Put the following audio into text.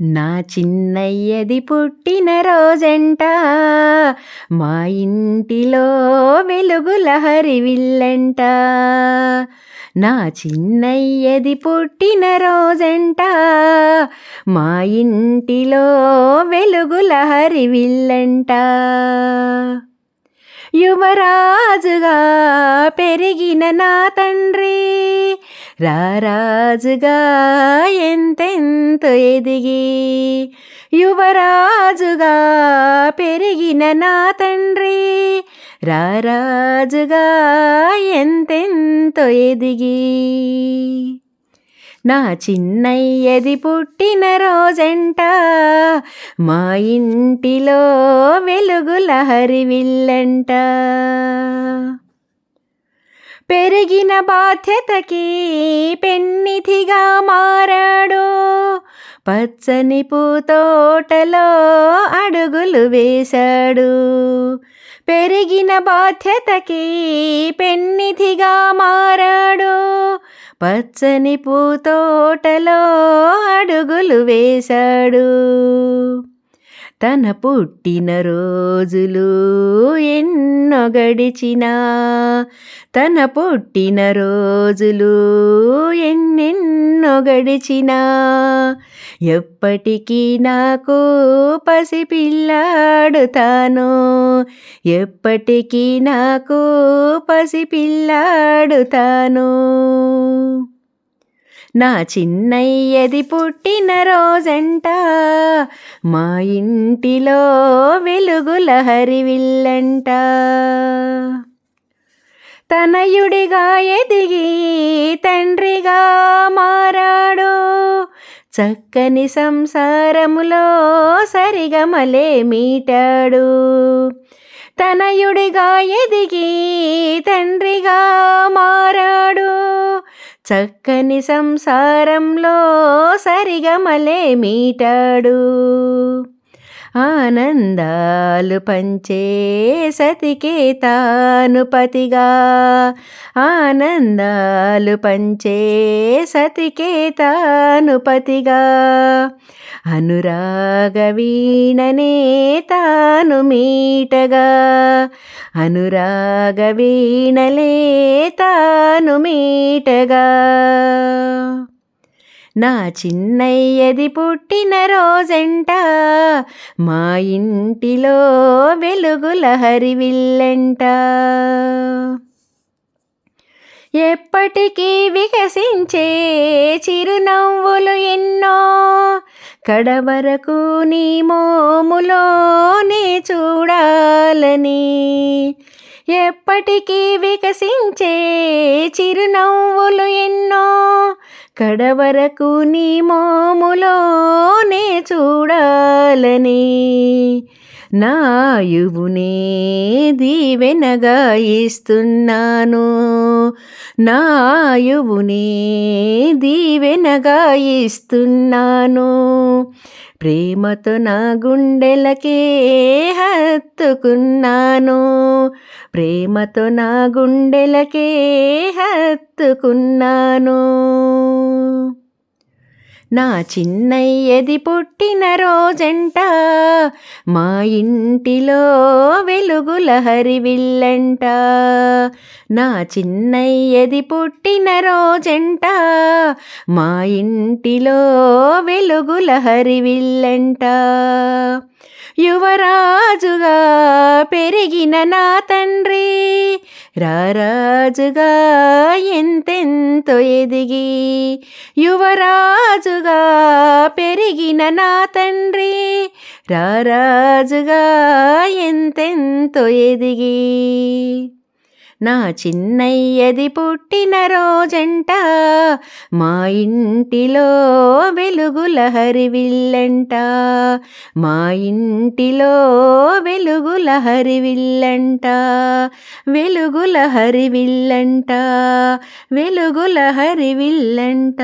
నా చిన్నయ్యది పుట్టిన రోజంట. మా ఇంటిలో వెలుగుల హరివిల్లంట. నా చిన్నయ్యది పుట్టిన రోజంట. మా ఇంటిలో వెలుగుల హరివిల్లంట. యువరాజుగా పెరిగిన నా తండ్రి. రారాజుగా ఎంతెంత ఎదిగి యువరాజుగా పెరిగిన నా తండ్రి రారాజుగా ఎంతెంత ఎదిగి నా చిన్నయ్యది పుట్టిన రోజంట మా ఇంటిలో వెలుగుల హరివిల్లంట. పెరిగిన బాధ్యతకి పెన్నిధిగా మారాడు. పచ్చని పూతోటలో అడుగులు వేశాడు. పెరిగిన బాధ్యతకి పెన్నిధిగా మారాడు. పచ్చని పూతోటలో అడుగులు వేశాడు. తన పుట్టిన రోజులు ఎన్నో గడిచినా తన పుట్టిన రోజులు ఎన్నెన్నో గడిచినా. ఎప్పటికీ నాకు పసిపిల్లాడు తాను ఎప్పటికీ నాకు పసిపిల్లాడు తాను నా చిన్నయ్యది పుట్టిన రోజంట. మా ఇంటిలో వెలుగుల హరివిల్లంట. తనయుడిగా ఎదిగి తండ్రిగా మారాడు. చక్కని సంసారములో సరిగమలే మీటాడు. తనయుడిగా ఎదిగి తండ్రిగా మారాడు. చక్కని సంసారంలో సరిగమలే మీటాడు. ఆనందాలు పంచే సతికే తాను పతిగా. ఆనందాలు పంచే సతికే తాను పతిగా. అనురాగ వీణనే తాను మీటగా. అనురాగ వీణలే తాను మీటగా. నా చిన్నయ్యది పుట్టిన రోజంట. మా ఇంటిలో వెలుగుల హరివిల్లంట. ఎప్పటికీ వికసించే చిరునవ్వులు ఎన్నో. కడవరకు నీ మోములోనే చూడాలని. ఎప్పటికీ వికసించే చిరునవ్వులు ఎన్నో. కడవరకు నీ మోములోనే చూడాలని? నాయువునే దీవెనగా ఇస్తున్నాను. నాయువునే దీవెనగా ఇస్తున్నాను. ప్రేమతో నా గుండెలకే హత్తుకున్నాను. ప్రేమతో నా గుండెలకే హత్తుకున్నాను. నా చిన్నయ్యది పుట్టిన రోజంట. మా ఇంటిలో వెలుగుల హరివిల్లంట. నా చిన్నయ్యది పుట్టిన రోజంట. మా ఇంటిలో వెలుగుల హరివిల్లంట. యువరాజుగా పెరిగిన నా తండ్రి. రారాజుగా ఎంతో ఎదిగి యువరాజుగా పెరిగిన నా తండ్రి రారాజుగా ఎంతెంతో ఎదిగి. నా చిన్నయ్యది పుట్టిన రోజంట. మా ఇంటిలో వెలుగుల హరివిల్లంట. మా ఇంటిలో వెలుగుల హరివిల్లంట. వెలుగుల హరివిల్లంట. వెలుగుల హరివిల్లంట.